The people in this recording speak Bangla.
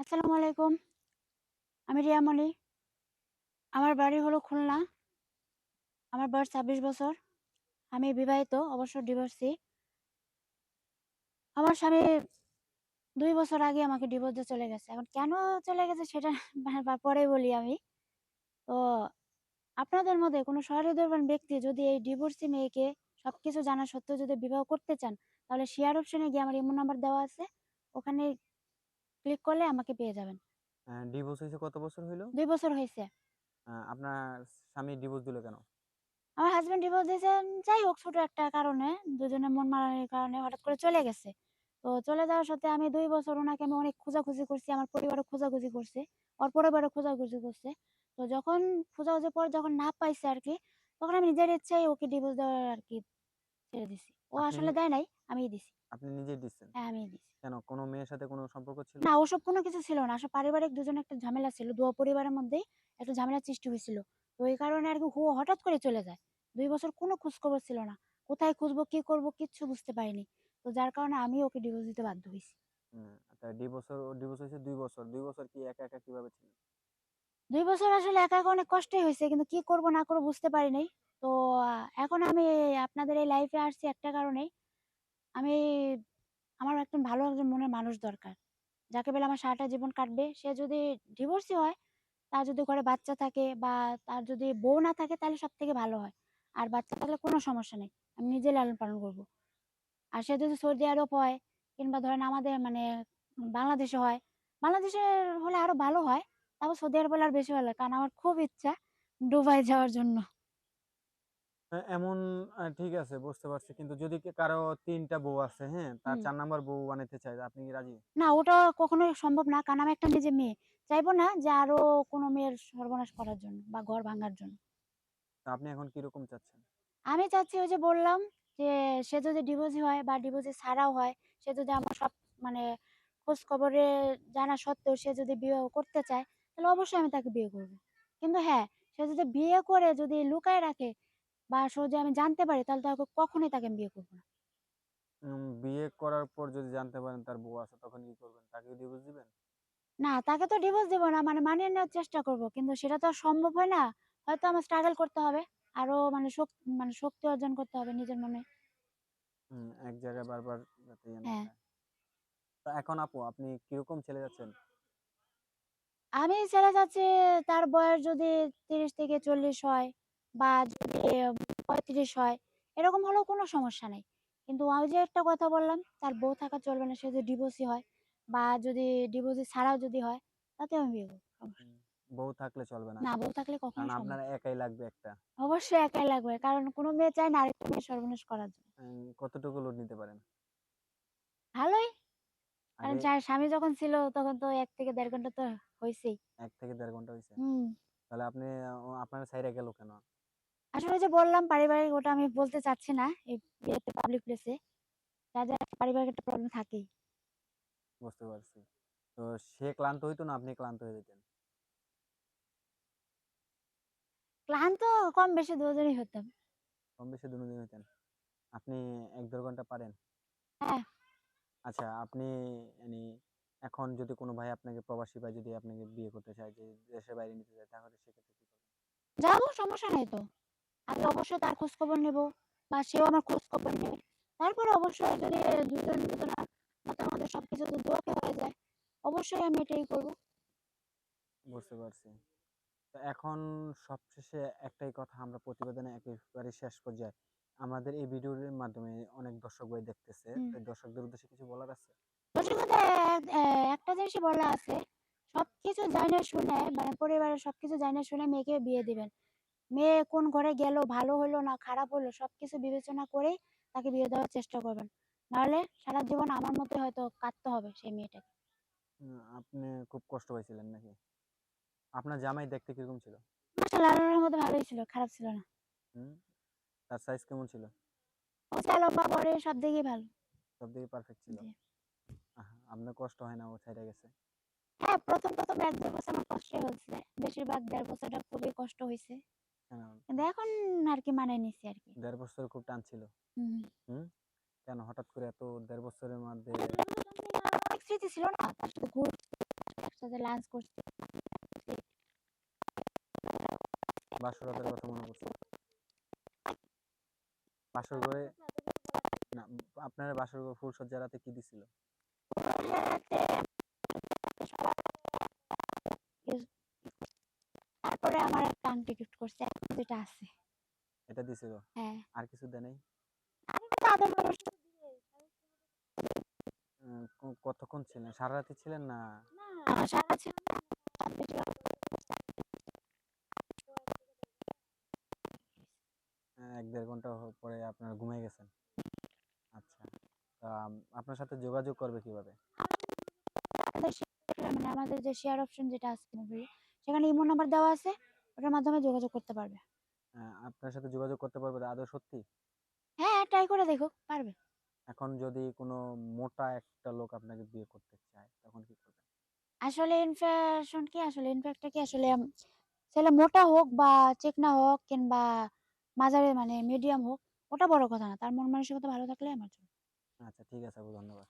আসসালামু আলাইকুম। আমি রিয়ামণি। আমার বাড়ি হলো খুলনা। আমার বয়স ২৬ বছর। আমি বিবাহিত, অবশ্য ডিভোর্সি। আমার স্বামী ২ বছর আগে আমাকে ডিভোর্স দিয়ে চলে গেছে। এখন কেন চলে গেছে সেটা পরে বলি আমি। তো আপনাদের মধ্যে কোনো সহৃদয়বান ব্যক্তি যদি এই ডিভোর্সি মেয়েকে সবকিছু জানা সত্ত্বেও যদি বিবাহ করতে চান, তাহলে শেয়ার অপশনে গিয়ে আমার ইমো নাম্বার দেওয়া আছে। ওখানে ক্লিক করলে আমাকে পেয়ে যাবেন। ডিভোর্স হইছে কত বছর হইল? ২ বছর হইছে। আপনার স্বামী ডিভোর্স দিল কেন? আমার হাসব্যান্ড ডিভোর্স দিয়েছেন যাই হোক ছোট একটা কারণে, দুজনের মন মানানির কারণে হঠাৎ করে চলে গেছে। তো চলে যাওয়ার সাথে আমি ২ বছর উনাকে আমি অনেক খোঁজাখুঁজি করছি, আমার পরিবারও খোঁজাখুঁজি করছে। ওর পরিবারও খোঁজাখুঁজি করছে। তো যখন খোঁজাখুঁজির পর যখন না পাইছে আর কি তখন আমি নিজের ইচ্ছায় ওকে ডিভোর্স দেওয়ার আরকি ছেড়ে দিছি। ও আসলে দেয় নাই, আমিই দিছি। আপনি নিজেই দিচ্ছেন? হ্যাঁ, আমিই দিছি। কেন কোনো মেয়ের সাথে কোনো সম্পর্ক ছিল? না ওসব কোনো কিছু ছিল না। আসলে পারিবারিক দুজনে একটা ঝামেলা ছিল। ২ পরিবারের মধ্যেই একটা ঝামেলার সৃষ্টি হইছিল। তো এই কারণে আরকি ও হঠাৎ করে চলে যায়। ২ বছর কোনো খোঁজখবর ছিল না। কোথায় খুঁজবো, কি করব কিচ্ছু বুঝতে পারিনি। তো যার কারণে আমি ওকে ডিভোর্স দিতে বাধ্য হইছি। হুম, তা ডিভোর্সের ডিভোর্স হইছে ২ বছর। ২ বছর কি একা, একা কীভাবে ছিলেন? ২ বছর আসলে একা, একা অনেক কষ্টই হইছে। কিন্তু কি করব না করব বুঝতে পারি নাই। তো এখন আমি আপনাদের এই লাইফে আসছি একটা কারণেই। আমি আমার একজন ভালো একজন মনের মানুষ দরকার। যাকে বলে আমার সারাটা জীবন কাটবে। সে যদি ডিভোর্সই হয়, তার যদি ঘরে বাচ্চা থাকে বা তার যদি বউ না থাকে তাহলে সব থেকে ভালো হয়। আর বাচ্চা থাকলে কোনো সমস্যা নেই। আমি নিজে লালন-পালন করব। আর সে যদি সৌদি আরব হয় কিংবা ধরেন আমাদের মানে বাংলাদেশে হয়, বাংলাদেশে হলে আরও ভালো হয়। তারপর সৌদি আরব হলে আর বেশি ভালো হয়। কারণ আমার খুব ইচ্ছা দুবাই যাওয়ার জন্য। এমন ঠিক আছে বুঝতে পারছি। কিন্তু যদি কারও ৩ টা বউ আছে, হ্যাঁ? তার। ৪ নাম্বার বউ বানাইতে চায়, আপনি কি রাজি? না ওটা কখনোই সম্ভব না। কারণ আমি একটা নিজে মেয়ে। চাইব না যে আরও কোনো মেয়ের সর্বনাশ করার জন্য বা ঘর ভাঙার জন্য। আপনি এখন কীরকম চাচ্ছেন? আমি চাচ্ছি ওই যে বললাম যে সে যদি ডিভোর্সি হয় বা ডিভোর্সি ছাড়াও হয়, সে যদি আমার সব মানে খোঁজ খবরে জানা সত্ত্বেও সে যদি বিয়ে করতে চায়, তাহলে অবশ্যই আমি তাকে বিয়ে করব। কিন্তু হ্যাঁ, সে যদি বিয়ে করে যদি লুকায় রাখে বা সহজে আমি জানতে পারি তাহলে তাকে কখনোই তাকে আমি বিয়ে করব না। বিয়ে করার পর যদি জানতে পারেন তার বউ আছে তখন কি করবেন? তাকেও ডিভোর্স দিবেন? না, তাকে তো ডিভোর্স দিব না মানে মানিয়ে নেওয়ার চেষ্টা করব। কিন্তু সেটা তো সম্ভব হয় না। হয়তো আমার স্ট্রাগল করতে হবে। আরও মানে শক মানে শক্তি অর্জন করতে হবে নিজের মনে। এক জায়গায় বারবার যাতে ইয়ে হ্যাঁ। তো এখন আপু আপনি কীরকম ছেলে যাচ্ছেন? আমি ছেড়ে যাচ্ছি তার বয়স যদি ৩০ থেকে ৪০ হয় বা যদি ৩৫ হয়, এরকম হলেও কোনো সমস্যা নাই। কিন্তু আমি যে একটা কথা বললাম, তার বউ থাকা চলবে না। সে যদি ডিভোর্সি হয় বা যদি ডিভোর্সি ছাড়াও যদি হয়, তাতেও আমি বিয়ে করব। বউ থাকলে চলবে না। না, বউ থাকলে কখনোই সম্ভব আপনার না। একাই লাগবে একটা। অবশ্যই একাই লাগবে। কারণ কোনো মেয়ে চায় না আরেকটা মেয়ের সর্বনাশ করার জন্য। কতটুকু লোড নিতে পারেন? ভালোই। কারণ যার স্বামী যখন ছিল তখন তো এক থেকে দেড় ঘণ্টা তো হইছেই। এক থেকে দেড় ঘণ্টা হইছে। হুম। তাহলে আপনি আপনার ছাইড়া গেল কেন? আসলে যে বললাম পারিবারিক ওটা আমি বলতে চাচ্ছি না এই পাবলিক প্লেসে। যাদের পারিবারিক একটা প্রবলেম থাকেই। বুঝতে পারছি। তো সে ক্লান্ত হইতো না আপনি ক্লান্ত হয়ে যেতেন? ক্লান্ত কম বেশি দুজনেই হতাম। কম বেশি দুজনেই হইতেন। আপনি ১-১.৫ ঘণ্টা পারেন? হ্যাঁ, আচ্ছা আপনি মানি এখন যদি কোনো ভাই আপনাকে প্রবাসী ভাই যদি আপনাকে বিয়ে করতে চায় যে দেশের বাইরে নিতে চায় তাহলে সেক্ষেত্রে কি করবেন? যাব সমস্যা নাই তো। আমি অবশ্যই তার খোঁজখবর নেব বা সেও আমার খোঁজখবর নেবে। তারপরে অবশ্যই যদি দুজন দুজনার মতামতে সবকিছু যদি ওকে হয়ে যায়, অবশ্যই আমি এটাই করব। বুঝতে পারছি। তো এখন সবশেষে একটাই কথা আমরা প্রতিবেদনে একেবারে শেষ পর্যায়ে। আমাদের এই ভিডিওর মাধ্যমে অনেক দর্শক ভাই দেখতেছে। দর্শকদের উদ্দেশ্যে কিছু বলার আছে? একটা জিনিসই বলা আছে, সবকিছু জাইনা শুনে মানে পরিবারের সবকিছু জাইনা শুনে মেয়েকে বিয়ে দিবেন। মেয়ে কোন ঘরে গেল, ভালো হইল না খারাপ হইল সবকিছু বিবেচনা করেই তাকে বিয়ে দেওয়ার চেষ্টা করবেন। নাহলে সারা জীবন আমার মতোই হয়তো কাঁদতে হবে সেই মেয়েটাকে। আপনি খুব কষ্ট পাইছিলেন নাকি? আপনার জামাই দেখতে কীরকম ছিল? মাশাআল্লাহ আল্লাহর রহমতে ভালোই ছিল, খারাপ ছিল না। হুম? তার সাইজ কেমন ছিল? উঁচা লম্বা বড়ে সব দিকেই ভালো। সব দিকে পারফেক্ট ছিল? আপনার কষ্ট হয় না ও ছাইড়া গেছে? হ্যাঁ, ১ম, ১ম ১-১.৫ বছর আমার কষ্টই হয়েছে। বেশিরভাগ ১.৫ বছরটা খুবই কষ্ট হইছে। কেন? কিন্তু এখন আরকি মানায় নিছি আরকি। ১.৫ বছর খুব টান ছিল? হুম। কেন হঠাৎ করে এত ১.৫ বছরের মধ্যে স্মৃতি ছিল না? তার সাথে ঘুরছি, সাথে লাঞ্চ করছি কথা মনে পড়ছে বাসর ঘরে না আপনার বাসর ঘর ফুলসজ্জা রাতে কি দিছিল তারপরে আমার আংটি গিফট করছে এখন যেটা আছে। এটা দিছিল হ্যাঁ। আর কিছু দেয় নাই? তাদের মানুষ কতক্ষণ ছিলেন সারা রাতে ছিলেন না সারা আহ, এক দেড় ঘণ্টা পরে আপনারা ঘুমিয়ে গেছেন। আচ্ছা তা আপনার সাথে যোগাযোগ করবে কীভাবে? মানে আমাদের যে শেয়ার অপশন যেটা আছে মুভি সেখানে ইমো নাম্বার দেওয়া আছে। ওটার মাধ্যমে যোগাযোগ করতে পারবে। আপনার সাথে যোগাযোগ করতে পারবে আদৌ সত্যি? হ্যাঁ ট্রাই করে দেখো পারবে। এখন যদি কোনো মোটা একটা লোক আপনাকে বিয়ে করতে চায় তখন কি করবেন? আসলে ইনফ্লেশন কি? আসলে ইনফ্যাক্টটা কি? আসলে ছেলে মোটা হোক বা চিকনা হোক কিংবা মাঝারি মানে মিডিয়াম হোক ওটা বড় কথা না। তার মন মানসিকতা ভালো থাকলে আমার জন্য। আচ্ছা ঠিক আছে আপু ধন্যবাদ।